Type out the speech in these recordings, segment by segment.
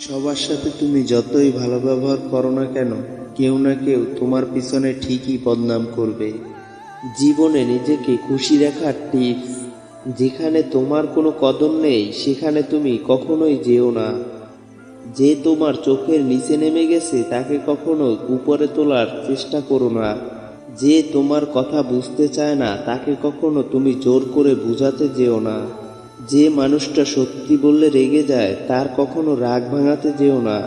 সবার সাথে তুমি যতই ভালো ব্যবহার করো না কেন, কেউ না কেউ তোমার পিছনে ঠিকই বদনাম করবে। জীবনে নিজেকে খুশি রাখার টিপস যেখানে তোমার কোনো কদর নেই, সেখানে তুমি কখনোই যেও না। যে তোমার চোখের নিচে নেমে গেছে, তাকে কখনো উপরে তোলার চেষ্টা করো না। যে তোমার কথা বুঝতে চায় না, তাকে কখনো তুমি জোর করে বুঝাতে যেও না। যে মানুষটা সত্যি বললে রেগে যায়, তার কখনো রাগ ভাঙাতে যেও না।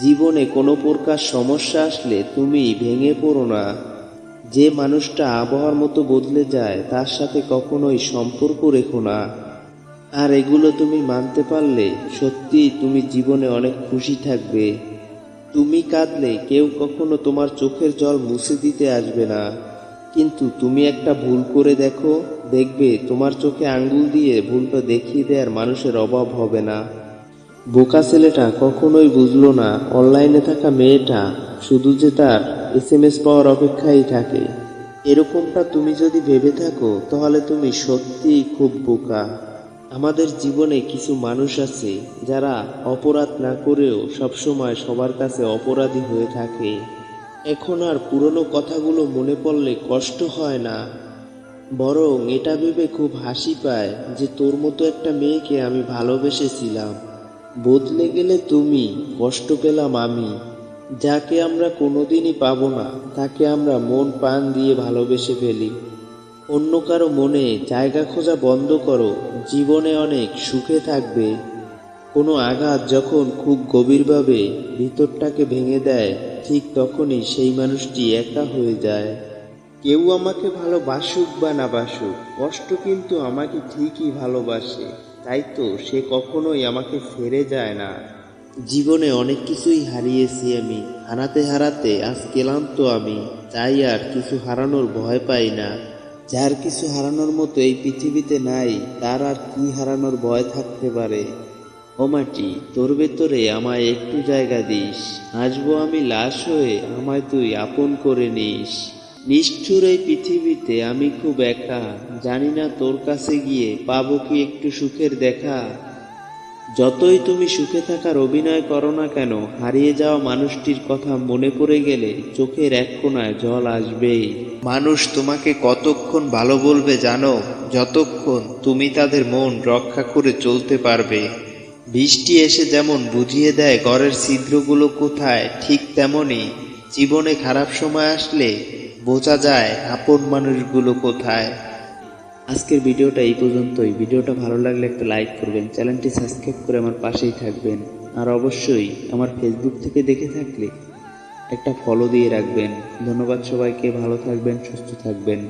জীবনে কোনো প্রকার সমস্যা আসলে তুমি ভেঙে পড়ো না। যে মানুষটা আবহাওয়ার মতো বদলে যায়, তার সাথে কখনোই সম্পর্ক রেখো না। আর এগুলো তুমি মানতে পারলে সত্যি তুমি জীবনে অনেক খুশি থাকবে। তুমি কাঁদলে কেউ কখনো তোমার চোখের জল মুছে দিতে আসবে না। কিন্তু তুমি একটা ভুল করে দেখো। দেখবে তোমার চোখে আঙ্গুল দিয়ে ভুলটা দেখিয়ে দেওয়ার মানুষের অভাব হবে না। বোকা ছেলেটা কখনোই বুঝলো না, অনলাইনে থাকা মেয়েটা শুধু যে তার এস এম এস পাওয়ার অপেক্ষায় থাকে। এরকমটা তুমি যদি ভেবে থাকো, তাহলে তুমি সত্যিই খুব বোকা। আমাদের জীবনে কিছু মানুষ আছে, যারা অপরাধ না করেও সবসময় সবার কাছে অপরাধী হয়ে থাকে। এখন আর পুরনো কথাগুলো মনে পড়লে কষ্ট হয় না। বরং এটা ভেবে খুব হাসি পায় যে তোর মতো একটা মেয়েকে আমি ভালোবেসেছিলাম। বদলে গেলে তুমি, কষ্ট পেলাম আমি। যাকে আমরা কোনোদিনই পাবো না, তাকে আমরা মন প্রাণ দিয়ে ভালোবেসে ফেলি। অন্য কারও মনে জায়গা খোঁজা বন্ধ করো, জীবনে অনেক সুখে থাকবে। কোনো আঘাত যখন খুব গভীরভাবে ভিতরটাকে ভেঙে দেয়, ঠিক তখনই সেই মানুষটি একা হয়ে যায়। কেউ আমাকে ভালোবাসুক বা না বাসুক, কষ্ট কিন্তু আমাকে ঠিকই ভালোবাসে। তাই তো সে কখনোই আমাকে ছেড়ে যায় না। জীবনে অনেক কিছুই হারিয়েছি আমি। হারাতে হারাতে আজ ক্লান্ত আমি। তাই আর কিছু হারানোর ভয় পাই না। যার কিছু হারানোর মতো এই পৃথিবীতে নাই, তার আর কি হারানোর ভয় থাকতে পারে? ও মাটি, তোর ভেতরে আমায় একটু জায়গা দিস। আসব আমি লাশ হয়ে, আমায় তুই আপন করে নিস। নিষ্ঠুর এই পৃথিবীতে আমি খুব একা। জানি না তোর কাছে গিয়ে পাবো কি একটু সুখের দেখা। যতই তুমি সুখে থাকার অভিনয় করো না কেন, হারিয়ে যাওয়া মানুষটির কথা মনে পড়ে গেলে চোখের এক কোনায় জল আসবেই। মানুষ তোমাকে কতক্ষণ ভালো বলবে জানো? যতক্ষণ তুমি তাদের মন রক্ষা করে চলতে পারবে। বৃষ্টি এসে যেমন বুঝিয়ে দেয়, ঘরের ছিদ্রগুলো কোথায়, ঠিক তেমনই। জীবনে খারাপ সময় আসলে বোঝা যায় আপন মানুষগুলো কোথায়। আজকের ভিডিওটা এই পর্যন্তই। ভিডিওটা ভালো লাগলে একটা লাইক করবেন, চ্যানেলটি সাবস্ক্রাইব করে আমার পাশেই থাকবেন। আর অবশ্যই আমার ফেসবুক থেকে দেখে থাকলে একটা ফলো দিয়ে রাখবেন। ধন্যবাদ সবাইকে, ভালো থাকবেন, সুস্থ থাকবেন।